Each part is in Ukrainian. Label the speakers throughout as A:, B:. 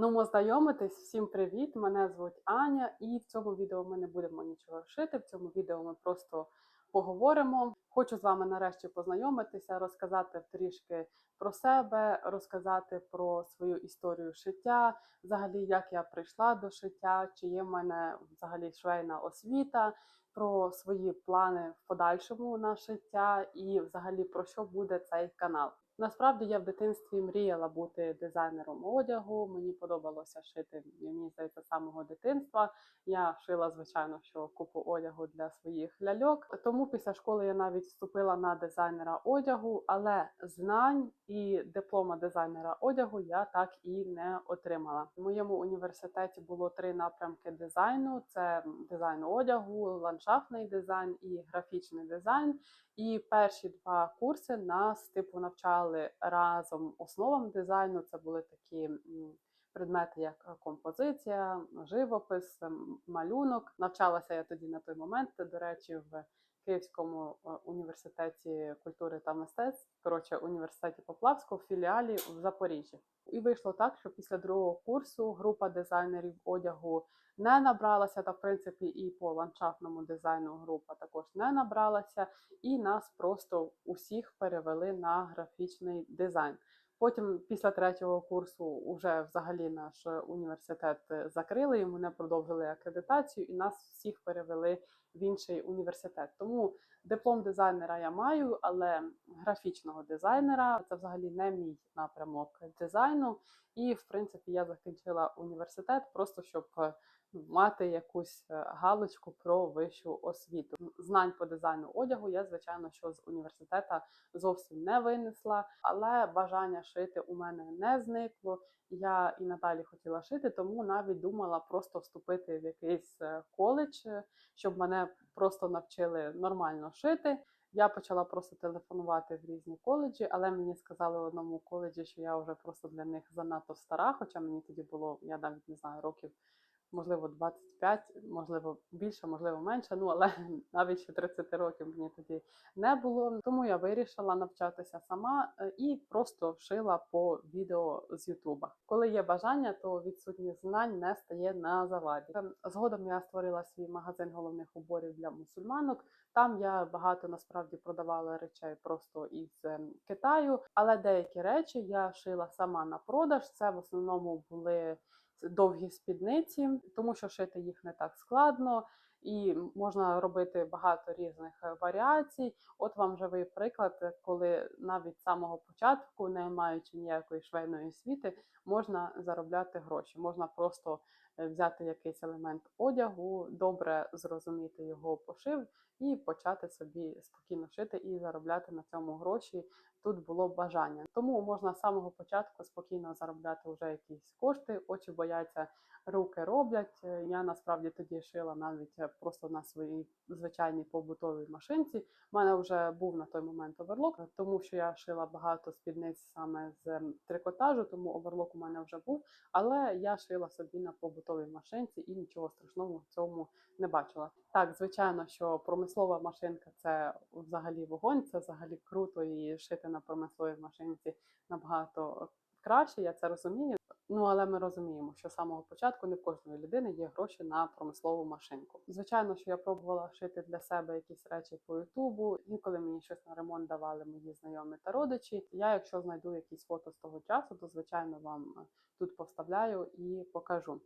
A: Ну, ми знайомитись. Всім привіт! Мене звуть Аня, і в цьому відео ми не будемо нічого шити. В цьому відео ми просто поговоримо. Хочу з вами нарешті познайомитися, розказати трішки про себе, розказати про свою історію шиття, взагалі, як я прийшла до шиття, чи є в мене взагалі швейна освіта, про свої плани в подальшому на шиття і взагалі про що буде цей канал. Насправді я в дитинстві мріяла бути дизайнером одягу. Мені подобалося шити мені здається самого дитинства. Я шила, звичайно, що купу одягу для своїх ляльок. Тому після школи я навіть вступила на дизайнера одягу, але знань і диплома дизайнера одягу я так і не отримала. В моєму університеті було три напрямки дизайну: це дизайн одягу, ландшафтний дизайн і графічний дизайн. І перші два курси нас типу навчали разом основам дизайну. Це були такі предмети, як композиція, живопис, малюнок. Навчалася я тоді на той момент, до речі, в Київському е, університеті культури та мистецтв, коротше, університеті Поплавського філіалі в Запоріжжі. І вийшло так, що після другого курсу група дизайнерів одягу не набралася, та в принципі і по ландшафтному дизайну група також не набралася, і нас просто усіх перевели на графічний дизайн. Потім, після третього курсу, вже взагалі наш університет е, закрили, ми не продовжили акредитацію, і нас всіх перевели в інший університет. Тому диплом дизайнера я маю, але графічного дизайнера це взагалі не мій напрямок дизайну. І, в принципі, я закінчила університет просто щоб е, мати якусь е, галочку про вищу освіту. Знань по дизайну одягу я, звичайно, що з університету зовсім не винесла, але бажання шити у мене не зникло. Я і надалі хотіла шити, тому навіть думала просто вступити в якийсь е, коледж, е, щоб мене просто навчили нормально шити. Я почала просто телефонувати в різні коледжі, але мені сказали в одному коледжі, що я вже просто для них занадто стара, хоча мені тоді було, я навіть не знаю, років можливо 25, можливо більше, можливо менше. Ну але навіть ще 30 років мені тоді не було. Тому я вирішила навчатися сама е, і просто шила по відео з Ютуба. Коли є бажання, то відсутність знань не стає на заваді. Ем, Згодом я створила свій магазин головних уборів для мусульманок. Там я багато насправді продавала речей просто із ем, Китаю, але деякі речі я шила сама на продаж. Це в основному були довгі спідниці, тому що шити їх не так складно. І можна робити багато різних е, варіацій. От вам живий приклад, коли навіть з самого початку, не маючи ніякої швейної освіти, можна заробляти гроші. Можна просто взяти якийсь елемент одягу, добре зрозуміти його пошив і почати собі спокійно шити і заробляти на цьому гроші. Тут було бажання. Тому можна з самого початку спокійно заробляти вже якісь кошти, очі бояться, руки роблять. Е, Я насправді тоді шила навіть е, просто на своїй звичайній побутовій машинці. У мене вже був на той момент оверлок, тому що я шила багато спідниць саме з трикотажу, тому оверлок у мене вже був. Але я шила собі на побутовій машинці і нічого страшного в цьому не бачила. Так, звичайно, що промислова машинка це взагалі вогонь, це взагалі круто і шити на промисловій машинці набагато краще. Я це розумію. Ну але ми розуміємо, що з самого початку не в кожної людини є гроші на промислову машинку. Звичайно, що я пробувала шити для себе якісь речі по Ютубу. Інколи мені щось на ремонт давали мої знайомі та родичі. Я, якщо знайду якісь фото з того часу, то звичайно вам тут поставляю і покажу.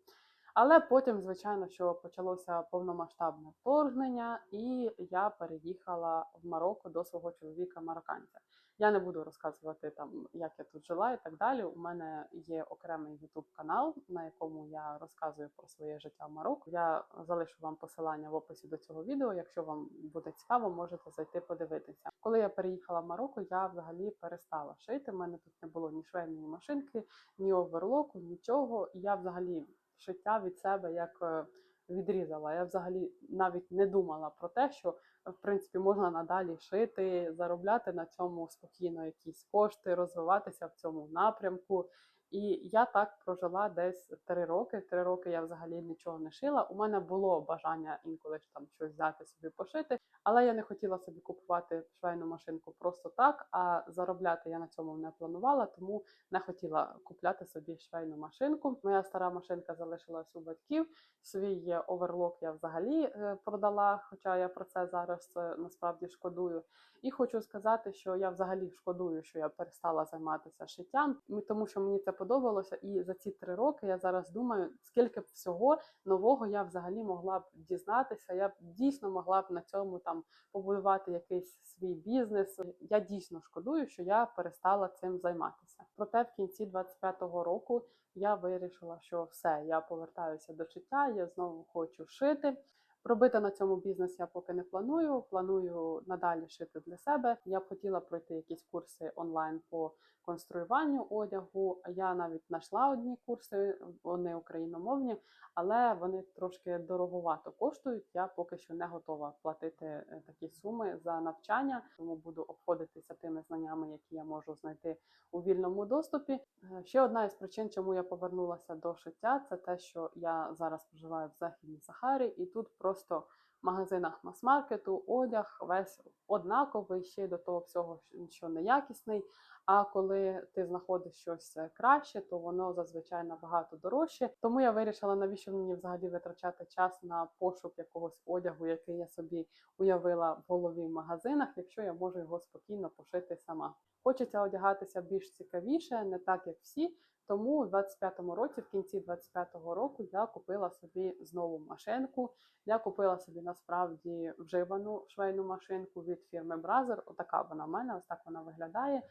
A: Але потім, звичайно, що почалося повномасштабне вторгнення, і я переїхала в Марокко до свого чоловіка марокканця. Я не буду розказувати там, як я тут жила і так далі. У мене є окремий youtube канал, на якому я розказую про своє життя в Марокко. Я залишу вам посилання в описі до цього відео. Якщо вам буде цікаво, можете зайти подивитися. Коли я переїхала в Марокко, я взагалі перестала шити. У мене тут не було ні швейної машинки, ні оверлоку, нічого. Я взагалі шиття від себе як е, відрізала. Я взагалі навіть не думала про те, що в принципі можна надалі шити, заробляти на цьому спокійно якісь кошти, розвиватися в цьому напрямку. І я так прожила десь три роки. Три роки я взагалі нічого не шила. У мене було бажання інколи ж там щось взяти собі пошити, але я не хотіла собі купувати швейну машинку просто так. А заробляти я на цьому не планувала, тому не хотіла купляти собі швейну машинку. Моя стара машинка залишилась у батьків. Свій оверлок я взагалі е, продала, хоча я про це зараз е, насправді шкодую. І хочу сказати, що я взагалі шкодую, що я перестала займатися шиттям, тому що мені це подобалося. І за ці три роки я зараз думаю, скільки б всього нового я взагалі могла б дізнатися. Я б дійсно могла б на цьому там побудувати якийсь свій бізнес. Я дійсно шкодую, що я перестала цим займатися. Проте в кінці 25-го року я вирішила, що все, я повертаюся до шиття, я знову хочу шити. Робити на цьому бізнес я поки не планую. Планую надалі шити для себе. Я б хотіла пройти якісь курси онлайн по конструюванню одягу. Я навіть знайшла одні курси, вони україномовні, але вони трошки дороговато коштують. Я поки що не готова платити е, такі суми за навчання, тому буду обходитися тими знаннями, які я можу знайти у вільному доступі. Е, Ще одна із причин, чому я повернулася до шиття, це те, що я зараз проживаю в Західній Сахарі, і тут просто магазинах мас-маркету одяг весь однаковий, ще й до того всього, що неякісний. А коли ти знаходиш щось е, краще, то воно зазвичай набагато дорожче. Тому я вирішила, навіщо мені взагалі витрачати час на пошук якогось одягу, який я собі уявила в голові в магазинах, якщо я можу його спокійно пошити сама. Хочеться одягатися більш цікавіше, не так як всі. Тому у 25-му році, в кінці 25-го року, я купила собі знову машинку. Я купила собі насправді вживану швейну машинку від фірми Бразер. Отака вона в мене, ось так вона виглядає.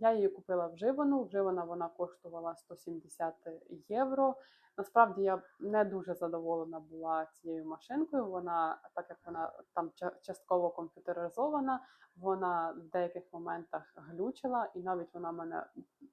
A: Я її купила вживану. Вживана вона коштувала 170 євро. Насправді я не дуже задоволена була цією машинкою. Вона, так як вона там ча- частково комп'ютеризована, вона в деяких моментах глючила, і навіть вона мене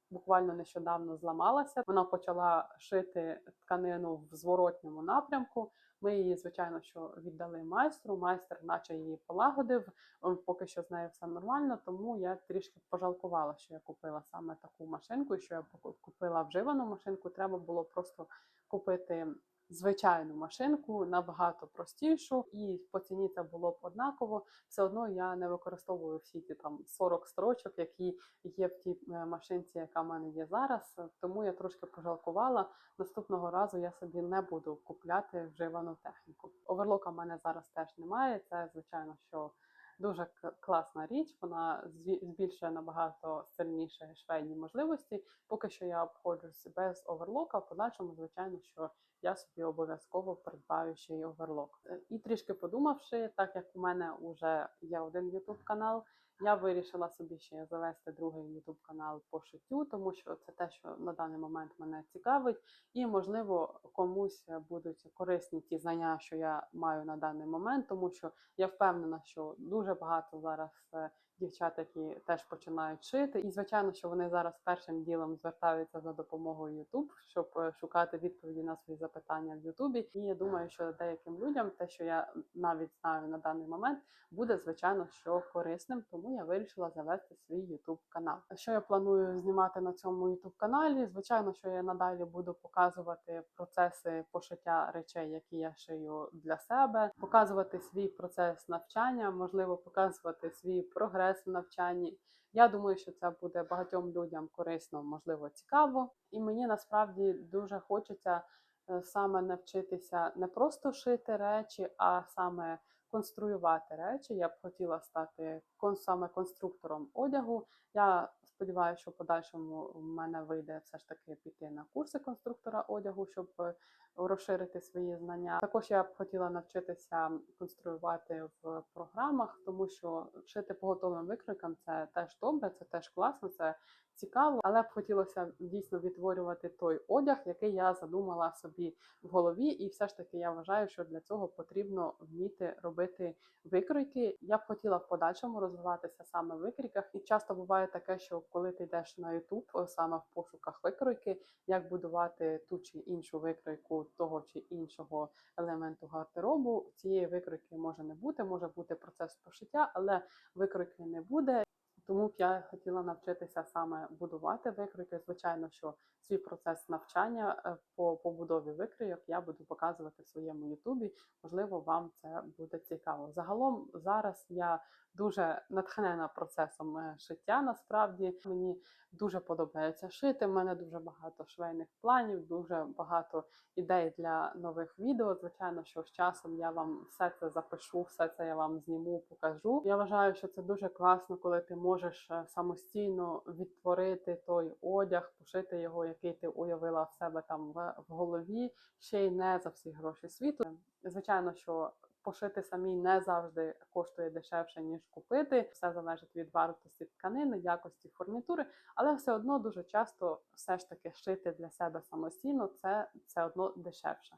A: буквально нещодавно зламалася. Вона почала шити тканину в зворотньому напрямку. Ми її, звичайно, що віддали майстру. Майстер, наче її полагодив. Ем, Поки що з нею все нормально, тому я трішки пожалкувала, що я купила саме таку машинку, що я купила вживану машинку. Треба було просто купити звичайну машинку набагато простішу, і по ціні це було б однаково. Все одно я не використовую всі ті там 40 строчок, які є в тій е, машинці, яка в мене є зараз. Тому я трошки пожалкувала. Наступного разу я собі не буду купляти вживану техніку. Оверлока в мене зараз теж немає. Це звичайно, що дуже класна річ. Вона збільшує набагато сильніше швейні можливості. Поки що я обходжусь без оверлока. В подальшому, звичайно, що я собі обов'язково придбаю ще й оверлок. Е, І трішки подумавши, так як у мене вже є один YouTube канал, я вирішила собі ще завести другий YouTube канал по шиттю, тому що це те, що на даний момент мене цікавить, і можливо комусь будуть корисні ті знання, що я маю на даний момент, тому що я впевнена, що дуже багато зараз е, дівчат, які теж починають шити. І звичайно, що вони зараз першим ділом звертаються за допомогою YouTube, щоб е, шукати відповіді на свої запитання в YouTube. І я думаю, що деяким людям те, що я навіть знаю на даний момент, буде звичайно що корисним. Тому я вирішила завести свій YouTube канал. Що я планую знімати на цьому YouTube каналі? Звичайно, що я надалі буду показувати процеси пошиття речей, які я шию для себе, показувати свій процес навчання, можливо, показувати свій прогрес в навчанні. Я думаю, що це буде багатьом людям корисно, можливо, цікаво. І мені насправді дуже хочеться е, саме навчитися не просто шити речі, а саме конструювати речі. Я б хотіла стати саме конструктором одягу. Я сподіваюся, що в подальшому в мене вийде все ж таки піти на курси конструктора одягу, щоб е, розширити свої знання. Також я б хотіла навчитися конструювати в програмах, тому що шити по готовим викройкам це теж добре, це теж класно, це цікаво, але б хотілося дійсно відтворювати той одяг, який я задумала собі в голові, і все ж таки я вважаю, що для цього потрібно вміти робити викройки. Я б хотіла в подальшому розвиватися саме в викрійках, і часто буває таке, що коли ти йдеш на YouTube, саме в пошуках викройки, як будувати ту чи іншу викройку того чи іншого елементу гардеробу, цієї викройки може не бути, може бути процес пошиття, але викройки не буде. Тому б я хотіла навчитися саме будувати викройки. Звичайно, що свій процес навчання е, по побудові викрійок я буду показувати в своєму Ютубі. Можливо, вам це буде цікаво. Загалом зараз я дуже натхнена процесом е, шиття. Насправді мені дуже подобається шити. в мене дуже багато швейних планів, дуже багато ідей для нових відео. Звичайно, що з часом я вам все це запишу, все це я вам зніму, покажу. Я вважаю, що це дуже класно, коли ти можеш е, самостійно відтворити той одяг, пошити його, який ти уявила в себе там в, в голові, ще й не за всі гроші світу. Звичайно, що пошити самі не завжди коштує дешевше ніж купити. Все залежить від вартості тканини, якості фурнітури, але все одно дуже часто все ж таки шити для себе самостійно це все одно дешевше.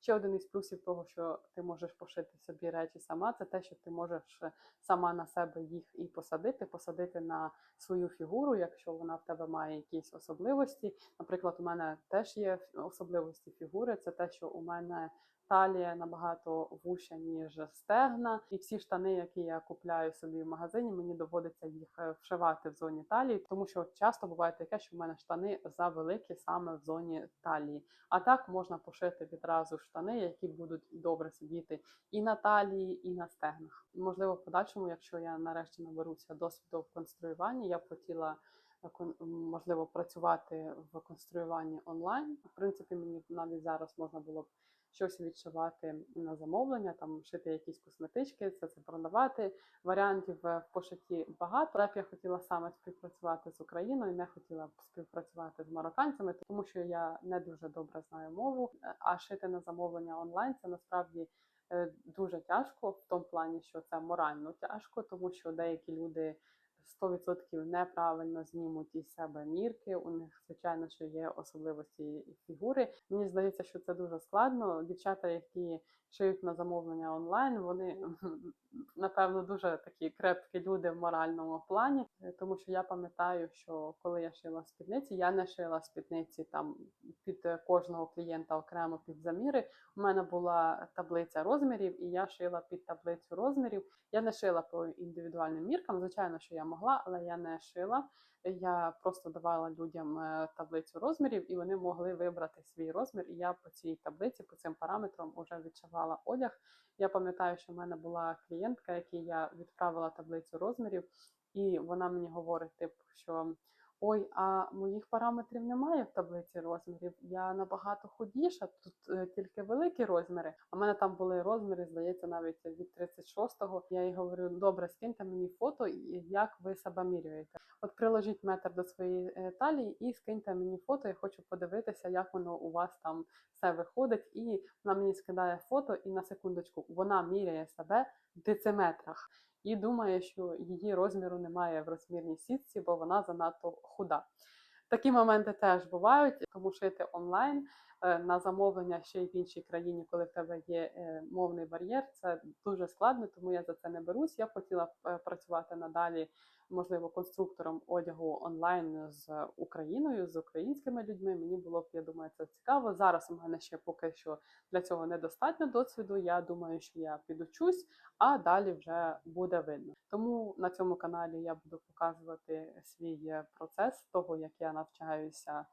A: Ще один із плюсів того, що ти можеш пошити собі речі сама, це те, що ти можеш е, сама на себе їх і посадити, посадити на свою фігуру, якщо вона в тебе має якісь особливості. Наприклад, у мене теж є особливості фігури. Це те, що у мене талія набагато вуща, ніж стегна, і всі штани, які я купляю собі в магазині, мені доводиться їх е, вшивати в зоні талії, тому що часто буває таке, що в мене штани завеликі саме в зоні талії. А так можна пошити відразу штани, які будуть добре сидіти і на талії, і на стегнах. Можливо, в подальшому, якщо я нарешті наберуся досвіду в конструюванні, я б хотіла е, можливо працювати в конструюванні онлайн. В принципі, мені навіть зараз можна було б щось відшивати на замовлення, там шити якісь косметички, це це продавати. Варіантів е, в пошитті багато. Але я хотіла саме співпрацювати з Україною, не хотіла б співпрацювати з марокканцями, тому що я не дуже добре знаю мову. Е, А шити на замовлення онлайн це насправді е, дуже тяжко в тому плані, що це морально тяжко, тому що деякі люди 100% неправильно знімуть із себе мірки. У них, звичайно, що є особливості фігури. Мені здається, що це дуже складно. Дівчата, які шиють на замовлення онлайн, вони напевно дуже такі крепкі люди в моральному плані. Е, Тому що я пам'ятаю, що коли я шила спідниці, я не шила спідниці там під е, кожного клієнта окремо під заміри. У мене була таблиця розмірів, і я шила під таблицю розмірів. Я не шила по індивідуальним міркам. Звичайно, що я могла, але я не шила. Я просто давала людям е, таблицю розмірів, і вони могли вибрати свій розмір. І я по цій таблиці, по цим параметрам, вже відшивала одяг. Я пам'ятаю, що в мене була клієнтка, якій я відправила таблицю розмірів, і вона мені говорить, типу, що ой, а моїх параметрів немає в таблиці розмірів. Я набагато худіша, тут е, тільки великі розміри. А в мене там були розміри, здається, навіть від 36-го. Я їй говорю, добре, скиньте мені фото, як ви себе міряєте. От приложіть метр до своєї е, талії і скиньте мені фото. Я хочу подивитися, як воно у вас там все виходить. І вона мені скидає фото, і на секундочку вона міряє себе в дециметрах і думає, що її розміру немає в розмірній сітці, бо вона занадто худа. Такі моменти теж бувають, тому шити онлайн на замовлення ще й в іншій країні, коли в тебе є е, мовний бар'єр, це дуже складно, тому я за це не берусь. Я б хотіла е, працювати надалі, можливо, конструктором одягу онлайн з Україною, з українськими людьми. Мені було б, я думаю, це цікаво. Зараз у мене ще поки що для цього недостатньо досвіду. Я думаю, що я підучусь, а далі вже буде видно. Тому на цьому каналі я буду показувати свій е, процес того, як я навчаюся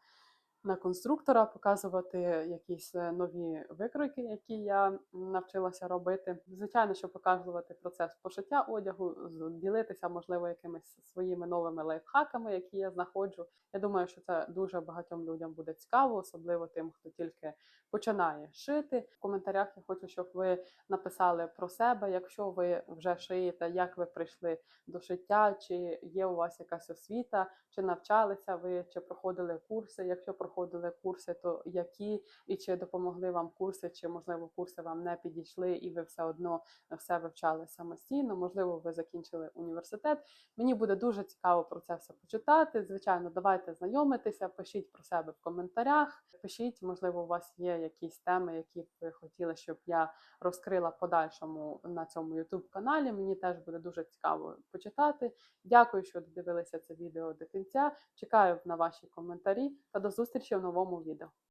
A: на конструктора, показувати якісь е, нові викройки, які я навчилася робити. Звичайно, що показувати процес пошиття одягу, ділитися, можливо, якимись своїми новими лайфхаками, які я знаходжу. Я думаю, що це дуже багатьом людям буде цікаво, особливо тим, хто тільки починає шити. В коментарях я хочу, щоб ви написали про себе, якщо ви вже шиєте, як ви прийшли до шиття, чи є у вас якась освіта, чи навчалися ви, чи проходили курси. Якщо проходили курси, то які і чи допомогли вам курси, чи можливо курси вам не підійшли, і ви все одно все вивчали самостійно. Можливо, ви закінчили університет. Мені буде дуже цікаво про це все почитати. Звичайно, давайте знайомитися, пишіть про себе в коментарях. Пишіть, можливо, у вас є якісь теми, які б ви хотіли, щоб я розкрила подальшому на цьому youtube каналі. Мені теж буде дуже цікаво почитати. Дякую, що додивилися це відео до кінця. Чекаю на ваші коментарі та до зустрічі в новому відео.